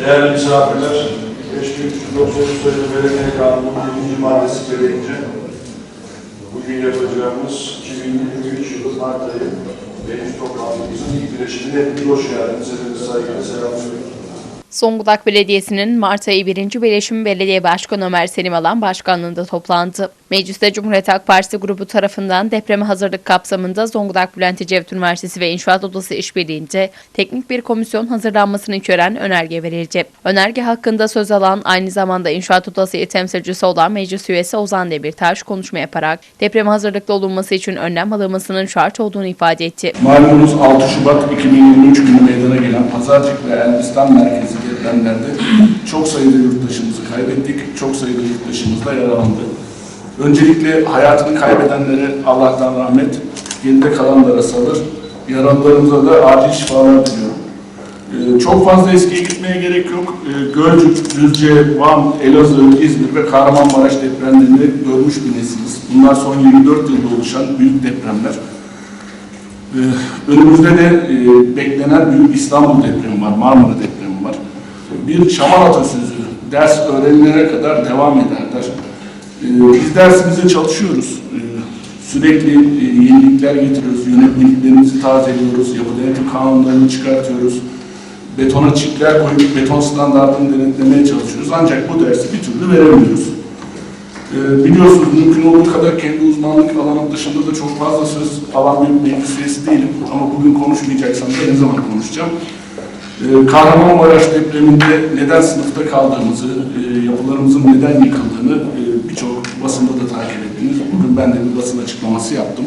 Değerli misafirler, 5393 sayılı belediye kanunun 1. maddesi gereğince bugün yapacağımız 2023 yılı Mart ayı meclis toplantımızın ilk bileşimine hepiniz hoş geldiniz. Hepinize saygıyla selamlıyorum. Zonguldak Belediyesi'nin Mart ayı 1. Birleşim Belediye Başkanı Ömer Selim Alan başkanlığında toplandı. Mecliste Cumhuriyet Halk Partisi grubu tarafından depreme hazırlık kapsamında Zonguldak Bülent Ecevit Üniversitesi ve İnşaat Odası işbirliğince teknik bir komisyon hazırlanmasını içeren önerge verildi. Önerge hakkında söz alan aynı zamanda İnşaat Odası il temsilcisi olan meclis üyesi Ozan Demirtaş konuşma yaparak depreme hazırlıklı olunması için önlem alınmasının şart olduğunu ifade etti. Malumunuz 6 Şubat 2023 günü meydana gelen Pazarcık ve Elbistan merkezi depremlerde çok sayıda yurttaşımızı kaybettik, çok sayıda yurttaşımız da yaralandı. Öncelikle hayatını kaybedenlere Allah'tan rahmet, geride kalanlara sabır, yaralılarımıza da acil şifalar diliyorum. Ee, Çok fazla eskiye gitmeye gerek yok. Ee, Gölcük, Düzce, Van, Elazığ, İzmir ve Kahramanmaraş depremlerini görmüş bir nesiliz. Bunlar son 24 yılda oluşan büyük depremler. Ee, Önümüzde de e, beklenen büyük İstanbul depremi var, Marmara depremi var. Bir şaman atasözü, ders öğrenilene kadar devam ederler. Ee, Biz dersimize çalışıyoruz. Ee, Sürekli e, yenilikler getiriyoruz, yönetmeliklerimizi tazeliyoruz, yapı denetim kanunlarını çıkartıyoruz. Betona çipler koyup beton standartını denetlemeye çalışıyoruz. Ancak bu dersi bir türlü veremiyoruz. Ee, biliyorsunuz mümkün olduğu kadar kendi uzmanlık alanım dışında da çok fazla söz alan bir meclis değilim. Ama bugün konuşmayacaksam da ne zaman konuşacağım. Ee, Kahramanmaraş depreminde neden sınıfta kaldığımızı, e, yapılarımızın neden yıkıldığını e, birçok basında da takip ettiniz. Bugün ben de bir basın açıklaması yaptım.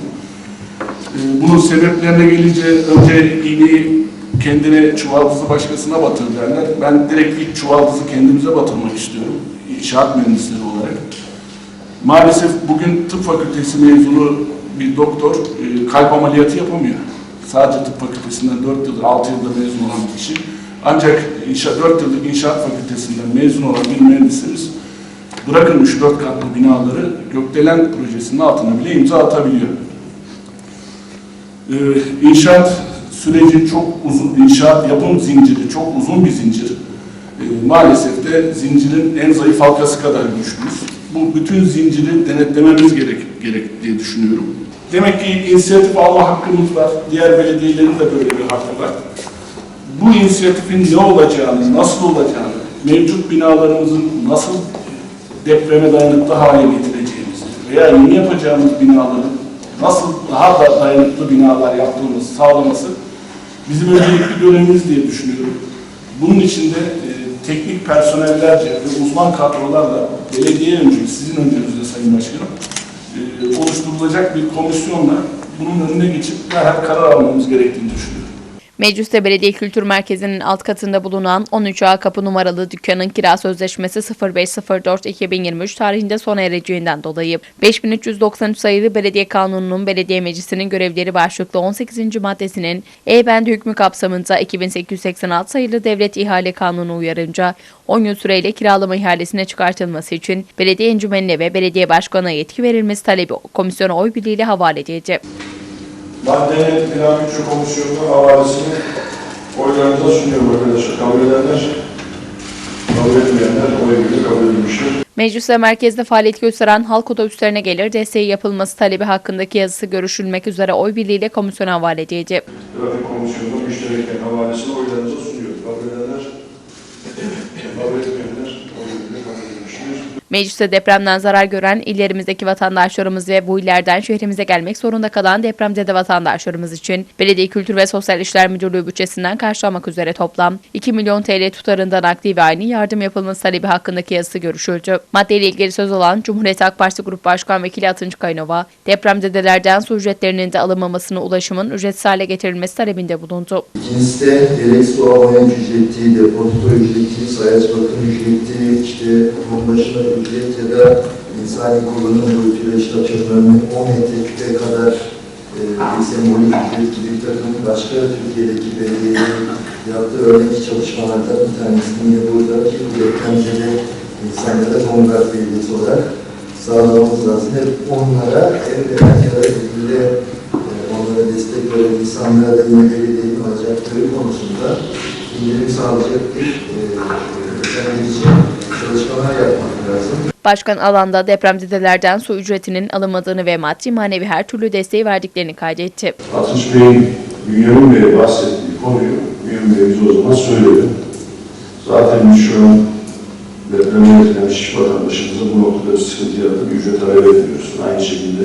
Ee, Bunun sebeplerine gelince önce iğneyi kendine çuvaldızı başkasına batır derler. Ben direkt ilk çuvaldızı kendimize batırmak istiyorum. İnşaat mühendisleri olarak. Maalesef bugün tıp fakültesi mezunu bir doktor e, kalp ameliyatı yapamıyor. Sadece tıp fakültesinden 4 yıldır, 6 yıldır mezun olan bir kişi. Ancak inşa, 4 yıllık inşaat fakültesinden mezun olan bir mühendisimiz bırakın 3-4 katlı binaları gökdelen projesinin altına bile imza atabiliyor. Ee, inşaat süreci çok uzun, inşaat yapım zinciri çok uzun bir zincir. Ee, maalesef de zincirin en zayıf halkası kadar güçlüyüz. Bu bütün zinciri denetlememiz gerek, gerek diye düşünüyorum. Demek ki inisiyatif alma hakkımız var. Diğer belediyelerin de böyle bir hakkı var. Bu inisiyatifin ne olacağını, nasıl olacağını, mevcut binalarımızın nasıl depreme dayanıklı hale getireceğimizi veya yeni yapacağımız binaların nasıl daha da dayanıklı binalar yaptığımızı sağlaması bizim öncelikli görevimiz diye düşünüyorum. Bunun için de e, teknik personellerce ve uzman kadrolarla belediye öncülüğü, sizin öncülüğünüzde Sayın Başkanım, e, oluşturulacak bir komisyonla bunun önüne geçip derhal karar almamız gerektiğini düşünüyorum. Mecliste Belediye Kültür Merkezi'nin alt katında bulunan 13A kapı numaralı dükkanın kira sözleşmesi 0504-2023 tarihinde sona ereceğinden dolayı 5393 sayılı Belediye Kanunu'nun Belediye Meclisi'nin görevleri başlıklı 18. maddesinin E bendi hükmü kapsamında 2886 sayılı Devlet İhale Kanunu uyarınca 10 yıl süreyle kiralama ihalesine çıkartılması için belediye encümenine ve belediye başkanına yetki verilmesi talebi komisyona oy birliğiyle havale edildi. Maddenin Plan Bütçe Komisyonu'nun havalesini oylarınıza sunuyorum arkadaşlar. Kabul edenler, kabul etmeyenler oy birliği kabul edilmiştir. Mecliste merkezde faaliyet gösteren halk otobüslerine gelir desteği yapılması talebi hakkındaki yazısı görüşülmek üzere oy birliğiyle komisyona havale edildi. Trafik Komisyonu'nun müştereklerin havalesini oylarınıza sunuyorum. Kabul edenler, kabul etmeyenler oy birliği kabul edilmiştir. Mecliste depremden zarar gören illerimizdeki vatandaşlarımız ve bu illerden şehrimize gelmek zorunda kalan depremzede vatandaşlarımız için Belediye Kültür ve Sosyal İşler Müdürlüğü bütçesinden karşılamak üzere toplam 2 milyon TL tutarında nakdi ve aynı yardım yapılması talebi hakkındaki yazısı görüşüldü. Maddeyle ilgili söz olan Cumhuriyet Halk Partisi Grup Başkan Vekili Atınç Kaynova, depremzedelerden su ücretlerinin de alınmamasını ulaşımın ücretsiz hale getirilmesi talebinde bulundu. İkincisi de gerek su avalanç ücreti, depozito ücreti, sayaç bakım ücreti, işte kurum ücret ya da insani kullanım boyutuyla işte atıyorum 10 metreküpe kadar e, bir sembolik gibi bir takım başka Türkiye'deki belediyelerin yaptığı örnek çalışmalardan bir tanesini yine burada ki bu depremzede insanlara Zonguldak Belediyesi olarak sağlamamız lazım. Hep onlara hem de merkezlere ilgili e, onlara destek veren insanlara da yine belediyenin alacakları konusunda indirim sağlayacak bir e, düzenleyici çalışmalar yapmak lazım. Başkan alanda depremzedelerden su ücretinin alınmadığını ve maddi manevi her türlü desteği verdiklerini kaydetti. Atış Bey'in Bünyamin Bey'e bahsettiği konuyu Bünyamin Bey bize o zaman söyledi. Zaten şu an depreme etkilenmiş iş vatandaşımıza bu noktada bir sıkıntı yaratıp ücret talep etmiyoruz. Aynı şekilde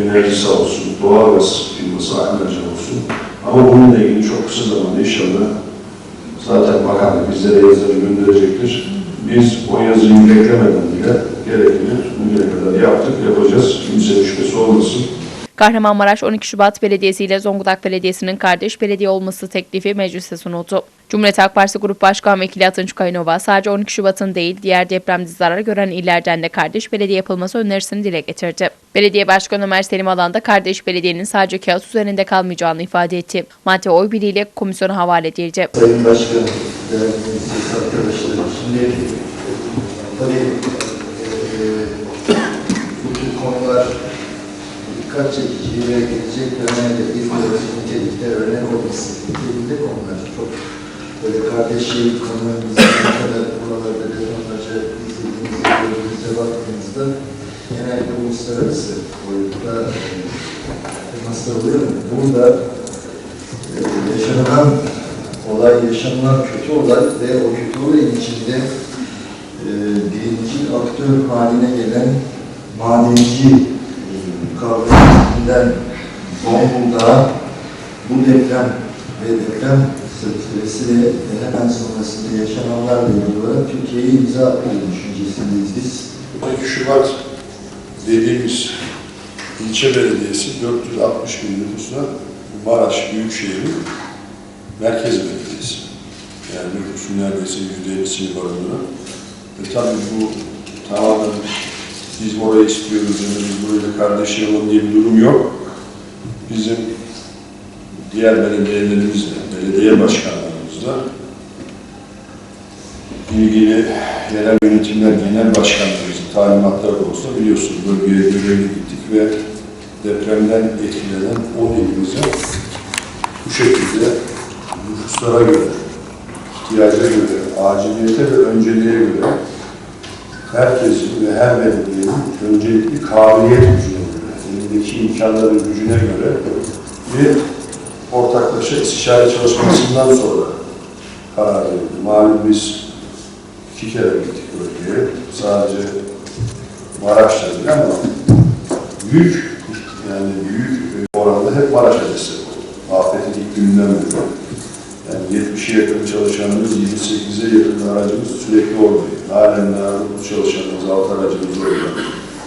enerji sağ olsun, doğalgaz firması Akınacan olsun. Ama bununla ilgili çok kısa zamanda inşallah zaten bakanlık bizlere yazıları gönderecektir. Biz o yazıyı beklemeden bile gerekeni bugüne kadar yaptık, yapacağız. Kimsenin şüphesi olmasın. Kahramanmaraş 12 Şubat Belediyesi ile Zonguldak Belediyesi'nin kardeş belediye olması teklifi meclise sunuldu. Cumhuriyet Halk Partisi Grup Başkan Vekili Atınç Kayınova sadece 12 Şubat'ın değil diğer depremde zarar gören illerden de kardeş belediye yapılması önerisini dile getirdi. Belediye Başkanı Ömer Selim Alan da kardeş belediyenin sadece kağıt üzerinde kalmayacağını ifade etti. Madde oy birliğiyle komisyona havale edildi. Sayın Başkanım, değerli şimdi tabii eee bu tür konular dikkat çekici ve gelecek dönemde İzmir'de nitelikte örnek olması niteliğinde konular. Çok böyle kardeşlik konularımızda ne kadar buralarda detonlarca izlediğinizde, gördüğünüzde baktığınızda genelde uluslararası boyutta temaslar oluyor? Burada e, yaşanılan olay, yaşanılan kötü olay ve o kötü olayın içinde e, birinci aktör haline gelen madenci e, kavramından Zonguldak'a bu deprem ve deprem sırası ve hemen sonrasında yaşananlarla ilgili olarak Türkiye'ye imza atmayı düşüncesindeyiz biz. 12 Şubat dediğimiz ilçe belediyesi 460 bin nüfusla Maraş Büyükşehir'in merkez belediyesi. Yani nüfusun neredeyse %50'sini barındıran. E tabii bu tamamen biz orayı istiyoruz, yani biz burayla kardeşlerim diye bir durum yok. Bizim diğer belediyelerimizle, belediye başkanlarımızla ilgili yerel yönetimler genel başkanlarımızın talimatları olsa biliyorsunuz bölgeye görevli gittik ve depremden etkilenen 10 ilimize bu şekilde nüfuslara göre, ihtiyaca göre, aciliyete ve önceliğe göre herkesin ve her belediyenin öncelikli kabiliyet gücüne göre, elindeki imkanların gücüne göre bir ortaklaşa istişare çalışmasından sonra karar verildi. Malum biz iki kere gittik bölgeye. Sadece Maraş'ta değil ama büyük yani büyük oranda hep Maraş'a destek oldu. Afetin ilk gününden beri. Yani 70'e yakın çalışanımız, 28'e yakın aracımız sürekli oradaydı. Halen daha çalışanımız, altı aracımız orada.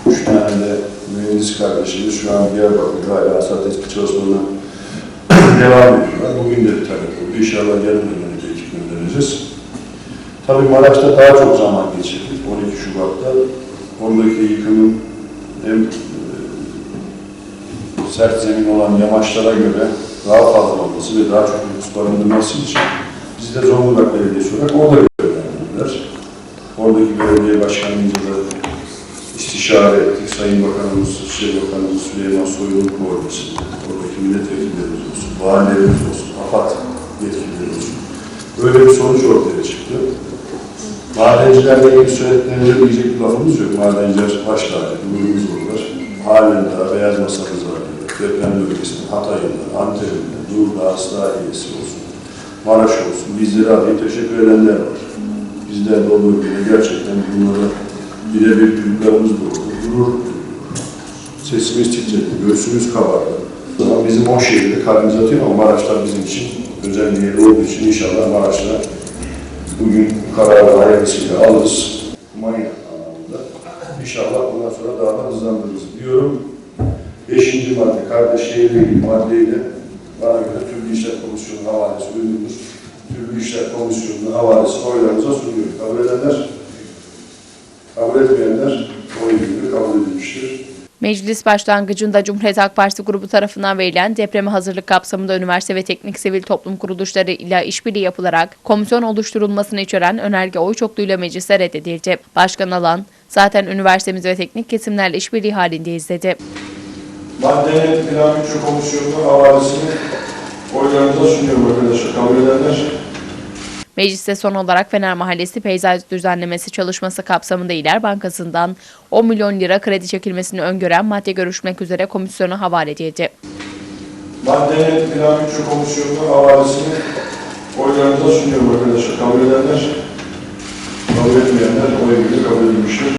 Üç tane de mühendis kardeşimiz şu an Diyarbakır'da hala hasat eski çalışmalarına devam ediyorlar. Bugün de bir talep oldu. İnşallah yarın da ekip göndereceğiz. Tabii Maraş'ta daha çok zaman geçirdik 12 Şubat'ta. Oradaki yıkımın hem e, sert zemin olan yamaçlara göre daha fazla olması ve daha çok nüfus barındırması için biz de Zonguldak Belediyesi olarak orada görevlendirdiler. Oradaki belediye başkanımızla da istişare ettik. Sayın Bakanımız, İçişleri Bakanımız Süleyman Soylu'nun koordinasyonunda, oradaki milletvekillerimiz olsun, valilerimiz olsun, AFAD yetkilileri olsun. Böyle bir sonuç ortaya çıktı. Madencilerle ilgili söylediklerinize diyecek bir lafımız yok. Madenciler baş tacı, gururumuz olurlar. Halen daha beyaz var. Deprem bölgesinde, Hatay'ında, Antep'inde, Durdağ, Islahiye'si olsun, Maraş olsun. Bizleri arayıp teşekkür edenler var. Bizler de o bölgede gerçekten bunlara birebir duygularımız da oldu. Gurur. Sesimiz titredi, göğsümüz kabardı. Ama bizim o şehirde kalbimiz atıyor ama Maraşlar bizim için özel bir yer olduğu için inşallah Maraş'ta bugün kararı hayırlısıyla alırız. Manya anlamında. İnşallah bundan sonra daha da hızlandırırız diyorum. Kardeşliğiyle ilgili maddeyle bana göre Türk İşler Komisyonu havalesi uygundur. Türk İşler Komisyonu'nun havalesini oylarınıza sunuyorum. Kabul edenler, kabul etmeyenler oy birliğiyle kabul edilmiştir. Meclis başlangıcında Cumhuriyet Halk Partisi grubu tarafından verilen depreme hazırlık kapsamında üniversite ve teknik sivil toplum kuruluşları ile işbirliği yapılarak komisyon oluşturulmasını içeren önerge oy çokluğuyla meclise reddedildi. Başkan Alan, zaten üniversitemiz ve teknik kesimlerle işbirliği halindeyiz dedi. Maddenin Plan Bütçe Komisyonu'nun havalesini oylarınıza sunuyorum arkadaşlar. Kabul edenler, Mecliste son olarak Fener Mahallesi peyzaj düzenlemesi çalışması kapsamında İler Bankası'ndan 10 milyon lira kredi çekilmesini öngören madde görüşmek üzere komisyona havale edildi. Maddenin Plan Bütçe Komisyonu'nun havalesini oylarınıza sunuyorum arkadaşlar. Kabul edenler, kabul etmeyenler oy birliği kabul edilmiştir.